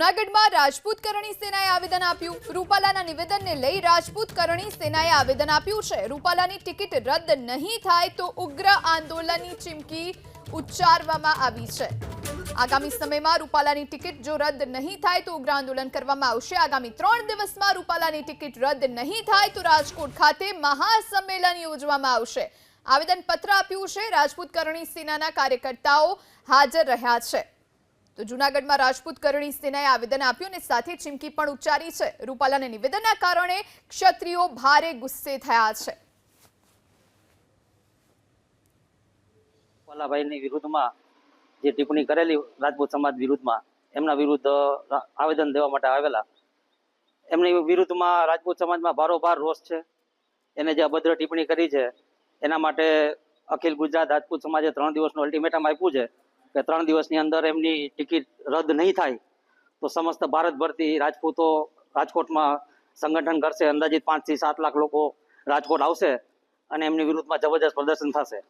જૂનાગઢમાં રાજપૂત કરણી સેનાએ આવેદન આપ્યું. રૂપાલાના નિવેદનને લઈ રાજપૂત કરણી સેનાએ આવેદન આપ્યું છે. રૂપાલાની ટિકિટ રદ નહીં થાય તો ઉગ્ર આંદોલનની ચીમકી ઉચ્ચારવામાં આવી છે. આગામી સમયમાં રૂપાલાની ટિકિટ જો રદ નહીં થાય તો ઉગ્ર આંદોલન કરવામાં આવશે. આગામી ત્રણ દિવસમાં રૂપાલાની ટિકિટ રદ નહીં થાય તો રાજકોટ ખાતે મહાસંમેલન યોજવામાં આવશે. આવેદન પત્ર આપ્યું છે. રાજપૂત કરણી સેનાના કાર્યકર્તાઓ હાજર રહ્યા છે. તો જૂનાગઢમાં રાજપૂત કરણી સેનાએ આવેદન આપ્યું અને સાથે ચીમકી પણ ઉચ્ચારી છે. રૂપાલાના નિવેદનના કારણે ક્ષત્રિયો ભારે ગુસ્સે થયા છે. રૂપાલાભાઈની વિરુદ્ધમાં જે ટિપ્પણી કરેલી રાજપૂત સમાજ વિરુદ્ધમાં, એમના વિરુદ્ધ આવેદન દેવા માટે આવેલા. એમની વિરુદ્ધમાં રાજપૂત સમાજમાં ભારોભાર રોષ છે. એને જે અભદ્ર ટિપ્પણી કરી છે, એના માટે અખિલ ગુજરાત રાજપૂત સમાજે ત્રણ દિવસનું અલ્ટિમેટમ આપ્યું છે. કે ત્રણ દિવસની અંદર એમની ટિકિટ રદ નહીં થાય, તો સમસ્ત ભારતભરથી રાજપૂતો રાજકોટમાં સંગઠન કરશે અંદાજિત પાંચથી સાત લાખ લોકો રાજકોટ આવશે અને એમની વિરુદ્ધમાં જબરજસ્ત પ્રદર્શન થશે.